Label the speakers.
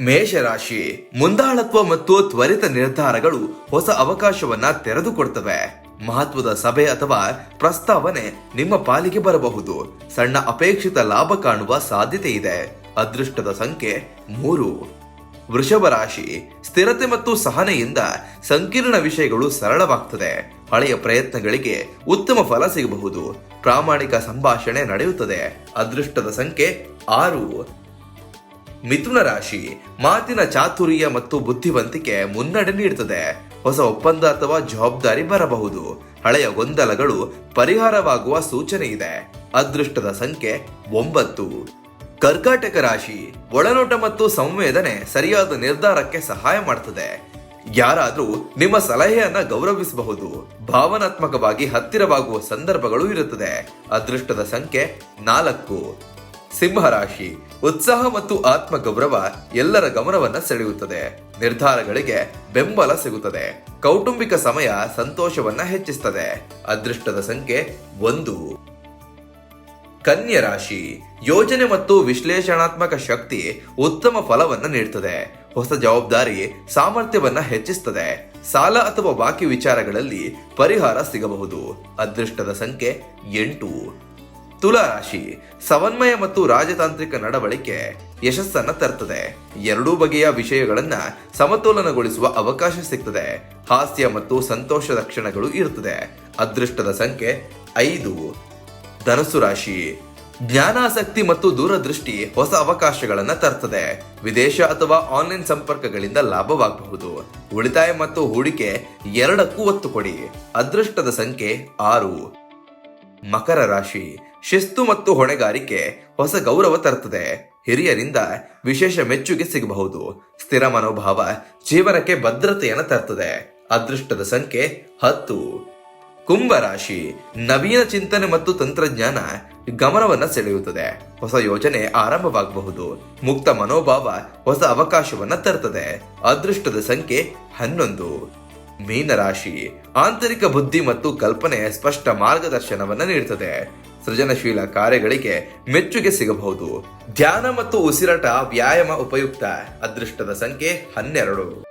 Speaker 1: ಮೇಷರಾಶಿ ಮುಂದಾಳತ್ವ ಮತ್ತು ತ್ವರಿತ ನಿರ್ಧಾರಗಳು ಹೊಸ ಅವಕಾಶವನ್ನ ತೆರೆದುಕೊಡ್ತವೆ. ಮಹತ್ವದ ಸಭೆ ಅಥವಾ ಪ್ರಸ್ತಾವನೆ ನಿಮ್ಮ ಪಾಲಿಗೆ ಬರಬಹುದು. ಸಣ್ಣ ಅಪೇಕ್ಷಿತ ಲಾಭ ಕಾಣುವ ಸಾಧ್ಯತೆ ಇದೆ. ಅದೃಷ್ಟದ ಸಂಖ್ಯೆ ಮೂರು. ವೃಷಭ ರಾಶಿ ಸ್ಥಿರತೆ ಮತ್ತು ಸಹನೆಯಿಂದ ಸಂಕೀರ್ಣ ವಿಷಯಗಳು ಸರಳವಾಗ್ತದೆ. ಹಳೆಯ ಪ್ರಯತ್ನಗಳಿಗೆ ಉತ್ತಮ ಫಲ ಸಿಗಬಹುದು. ಪ್ರಾಮಾಣಿಕ ಸಂಭಾಷಣೆ ನಡೆಯುತ್ತದೆ. ಅದೃಷ್ಟದ ಸಂಖ್ಯೆ ಆರು. ಮಿಥುನ ರಾಶಿ, ಮಾತಿನ ಚಾತುರ್ಯ ಮತ್ತು ಬುದ್ಧಿವಂತಿಕೆ ಮುನ್ನಡೆ ನೀಡುತ್ತದೆ. ಹೊಸ ಒಪ್ಪಂದ ಅಥವಾ ಜವಾಬ್ದಾರಿ ಬರಬಹುದು. ಹಳೆಯ ಗೊಂದಲಗಳು ಪರಿಹಾರವಾಗುವ ಸೂಚನೆ ಇದೆ. ಅದೃಷ್ಟದ ಸಂಖ್ಯೆ ಒಂಬತ್ತು. ಕರ್ಕಾಟಕ ರಾಶಿ, ಒಳನೋಟ ಮತ್ತು ಸಂವೇದನೆ ಸರಿಯಾದ ನಿರ್ಧಾರಕ್ಕೆ ಸಹಾಯ ಮಾಡ್ತದೆ. ಯಾರಾದ್ರೂ ನಿಮ್ಮ ಸಲಹೆಯನ್ನ ಗೌರವಿಸಬಹುದು. ಭಾವನಾತ್ಮಕವಾಗಿ ಹತ್ತಿರವಾಗುವ ಸಂದರ್ಭಗಳು ಇರುತ್ತದೆ. ಅದೃಷ್ಟದ ಸಂಖ್ಯೆ ನಾಲ್ಕು. ಸಿಂಹರಾಶಿ ಉತ್ಸಾಹ ಮತ್ತು ಆತ್ಮಗೌರವ ಎಲ್ಲರ ಗಮನವನ್ನ ಸೆಳೆಯುತ್ತದೆ. ನಿರ್ಧಾರಗಳಿಗೆ ಬೆಂಬಲ ಸಿಗುತ್ತದೆ. ಕೌಟುಂಬಿಕ ಸಮಯ ಸಂತೋಷವನ್ನ ಹೆಚ್ಚಿಸುತ್ತದೆ ಅದೃಷ್ಟದ ಸಂಖ್ಯೆ ಒಂದು. ಕನ್ಯಾ ರಾಶಿ ಯೋಜನೆ ಮತ್ತು ವಿಶ್ಲೇಷಣಾತ್ಮಕ ಶಕ್ತಿ ಉತ್ತಮ ಫಲವನ್ನ ನೀಡುತ್ತದೆ ಹೊಸ ಜವಾಬ್ದಾರಿ ಸಾಮರ್ಥ್ಯವನ್ನ ಹೆಚ್ಚಿಸುತ್ತದೆ ಸಾಲ ಅಥವಾ ಬಾಕಿ ವಿಚಾರಗಳಲ್ಲಿ ಪರಿಹಾರ ಸಿಗಬಹುದು. ಅದೃಷ್ಟದ ಸಂಖ್ಯೆ ಎಂಟು. ತುಲಾ ರಾಶಿ ಸಮನ್ವಯ ಮತ್ತು ರಾಜತಾಂತ್ರಿಕ ನಡವಳಿಕೆ ಯಶಸ್ಸನ್ನ ತರ್ತದೆ. ಎರಡೂ ಬಗೆಯ ವಿಷಯಗಳನ್ನ ಸಮತೋಲನಗೊಳಿಸುವ ಅವಕಾಶ ಸಿಗ್ತದೆ. ಹಾಸ್ಯ ಮತ್ತು ಸಂತೋಷದ ಕ್ಷಣಗಳು ಇರುತ್ತದೆ. ಅದೃಷ್ಟದ ಸಂಖ್ಯೆ ಐದು. ಧನಸ್ಸು ರಾಶಿ. ಜ್ಞಾನಾಸಕ್ತಿ ಮತ್ತು ದೂರದೃಷ್ಟಿ ಹೊಸ ಅವಕಾಶಗಳನ್ನ ತರ್ತದೆ. ವಿದೇಶ ಅಥವಾ ಆನ್ಲೈನ್ ಸಂಪರ್ಕಗಳಿಂದ ಲಾಭವಾಗಬಹುದು. ಉಳಿತಾಯ ಮತ್ತು ಹೂಡಿಕೆ ಎರಡಕ್ಕೂ ಒತ್ತು ಕೊಡಿ. ಅದೃಷ್ಟದ ಸಂಖ್ಯೆ ಆರು. ಮಕರ ರಾಶಿ. ಶಿಸ್ತು ಮತ್ತು ಹೊಣೆಗಾರಿಕೆ ಹೊಸ ಗೌರವ ತರ್ತದೆ. ಹಿರಿಯರಿಂದ ವಿಶೇಷ ಮೆಚ್ಚುಗೆ ಸಿಗಬಹುದು. ಸ್ಥಿರ ಮನೋಭಾವ ಜೀವನಕ್ಕೆ ಭದ್ರತೆಯನ್ನು ತರ್ತದೆ. ಅದೃಷ್ಟದ ಸಂಖ್ಯೆ ಹತ್ತು. ಕುಂಭ ರಾಶಿ ನವೀನ ಚಿಂತನೆ ಮತ್ತು ತಂತ್ರಜ್ಞಾನ ಗಮನವನ್ನ ಸೆಳೆಯುತ್ತದೆ. ಹೊಸ ಯೋಜನೆ ಆರಂಭವಾಗಬಹುದು. ಮುಕ್ತ ಮನೋಭಾವ ಹೊಸ ಅವಕಾಶವನ್ನ ತರ್ತದೆ. ಅದೃಷ್ಟದ ಸಂಖ್ಯೆ ಹನ್ನೊಂದು. ಮೀನರಾಶಿ ಆಂತರಿಕ ಬುದ್ಧಿ ಮತ್ತು ಕಲ್ಪನೆ ಸ್ಪಷ್ಟ ಮಾರ್ಗದರ್ಶನವನ್ನ ನೀಡುತ್ತದೆ ಸೃಜನಶೀಲ ಕಾರ್ಯಗಳಿಗೆ ಮೆಚ್ಚುಗೆ ಸಿಗಬಹುದು. ಧ್ಯಾನ ಮತ್ತು ಉಸಿರಾಟ ವ್ಯಾಯಾಮ ಉಪಯುಕ್ತ. ಅದೃಷ್ಟದ ಸಂಖ್ಯೆ ಹನ್ನೆರಡು.